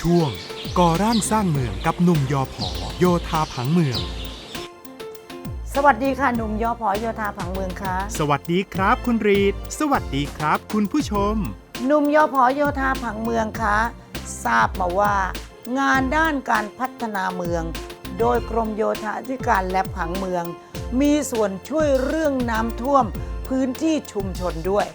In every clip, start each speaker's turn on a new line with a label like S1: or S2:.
S1: ช่วง ก่อร่างสร้างเมืองกับหนุ่มยอผอโยธาผังเมือง
S2: สวัสดีค่ะ หนุ่มยอพอโยธาผังเมืองคะ
S1: สวัสดีครับคุณรีด สวัสดีครับคุณผู้ชม
S2: หนุ่มยอพอโยธาผังเมืองคะทราบมาว่า งานด้านการพัฒนาเมือง โดยกรมโยธาธิการและผังเมือง มีส่วนช่วยเรื่องน้ำท่วมพื้นที่ชุมชนด้วย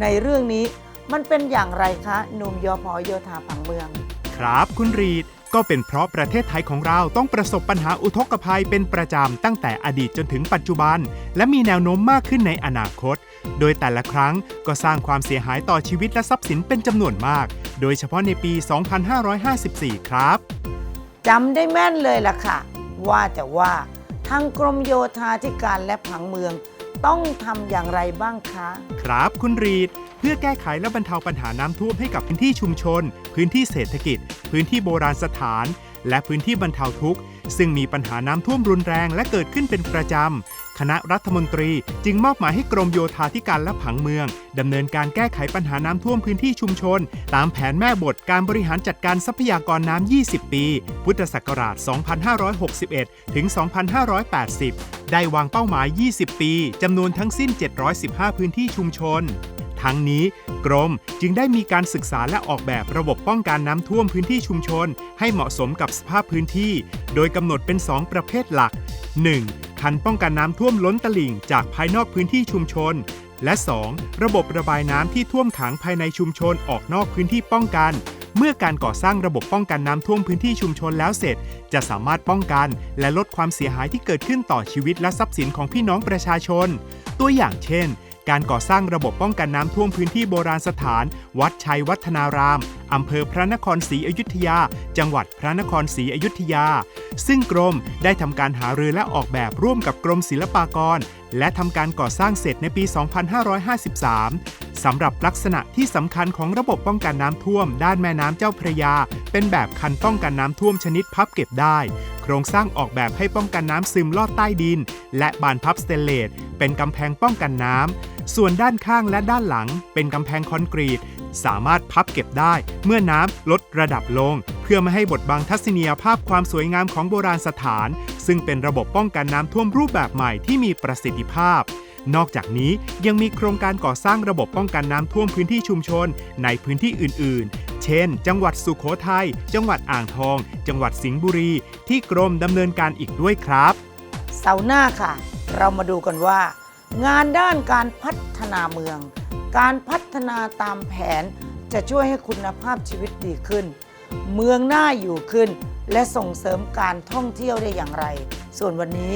S2: ในเรื่องนี้มันเป็นอย่างไรคะหนุ่มยอพอโยธาผังเมือง
S1: ครับคุณรีดก็เป็นเพราะประเทศไทยของเราต้องประสบปัญหาอุทกภัยเป็นประจำตั้งแต่อดีตจนถึงปัจจุบัน และมีแนวโน้มมากขึ้นในอนาคต โดยแต่ละครั้งก็สร้างความเสียหายต่อชีวิตและทรัพย์สินเป็นจำนวนมาก โดยเฉพาะในปี 2554 ครับ
S2: จำได้แม่นเลยล่ะค่ะ ว่าแต่ว่าทางกรมโยธาธิการและผังเมือง ต้องทำอย่างไรบ้างคะ
S1: ครับคุณรีด เพื่อแก้ไขและบรรเทาปัญหาน้ำท่วมให้กับพื้นที่ชุมชน พื้นที่เศรษฐกิจ พื้นที่โบราณสถาน และพื้นที่บรรเทาทุกข์ ซึ่งมีปัญหาน้ำท่วมรุนแรงและเกิดขึ้นเป็นประจำ คณะรัฐมนตรีจึงมอบหมายให้กรมโยธาธิการและผังเมืองดำเนินการแก้ไขปัญหาน้ำท่วมพื้นที่ชุมชน ตามแผนแม่บทการบริหารจัดการทรัพยากรน้ำ 20 ปี พุทธศักราช 2561 ถึง 2580 ได้วางเป้าหมาย 20 ปีจำนวนทั้งสิ้น 715 พื้นที่ชุมชน ทั้งนี้กรมจึงได้มีการศึกษาและออกแบบระบบป้องกันน้ำท่วมพื้นที่ชุมชน ให้เหมาะสมกับสภาพพื้นที่ โดยกำหนดเป็น 2 ประเภทหลัก 1. คันป้องกันน้ำท่วมล้นตลิ่งจากภายนอกพื้นที่ชุมชน และ 2. ระบบระบายน้ำที่ท่วมขังภายในชุมชนออกนอกพื้นที่ป้องกันเมื่อการก่อสร้างระบบป้องกันน้ำท่วมพื้นที่ชุมชนแล้วเสร็จ จะสามารถป้องกัน และลดความเสียหายที่เกิดขึ้นต่อชีวิตและทรัพย์สินของพี่น้องประชาชน ตัวอย่างเช่น การก่อสร้างระบบป้องกันน้ำท่วมพื้นที่โบราณสถาน วัดชัยวัฒนาราม อำเภอพระนครศรีอยุธยา จังหวัดพระนครศรีอยุธยา ซึ่งกรมได้ทำการหารือและออกแบบร่วมกับกรมศิลปากร และทำการก่อสร้างเสร็จในปี 2553 สำหรับลักษณะที่สำคัญของระบบป้องกันน้ำท่วม ด้านแม่น้ำเจ้าพระยา เป็นแบบคันป้องกันน้ำท่วมชนิดพับเก็บได้ โครงสร้างออกแบบให้ป้องกันน้ำซึมลอดใต้ดิน และบานพับสเตนเลสเป็นกำแพงป้องกันน้ำ ส่วนด้านข้างและด้านหลังเป็นกำแพงคอนกรีต สามารถพับเก็บได้เมื่อน้ำลดระดับลง เพื่อไม่ให้บดบังทัศนียภาพความสวยงามของโบราณสถาน ซึ่งเป็นระบบป้องกันน้ำท่วมรูปแบบใหม่ที่มีประสิทธิภาพ นอกจากนี้ยังมีโครงการก่อสร้างระบบป้องกันน้ำท่วมพื้นที่ชุมชน ในพื้นที่อื่น ๆ เช่น จังหวัดสุขโขทัย จังหวัดอ่างทอง จังหวัดสิงห์บุรี ที่กรมดำเนินการอีกด้วยครับ
S2: เสาร์หน้าค่ะ เรามาดูกันว่า งานด้านการพัฒนาเมือง การพัฒนาตามแผนจะช่วยให้คุณภาพชีวิตดีขึ้น เมืองน่าอยู่ขึ้น และส่งเสริมการท่องเที่ยวได้อย่างไร ส่วนวันนี้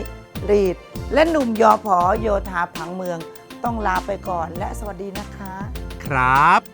S2: รีดและหนุ่มยอผอโยธาผังเมือง ต้องลาไปก่อนและสวัสดีนะคะ
S1: ครับ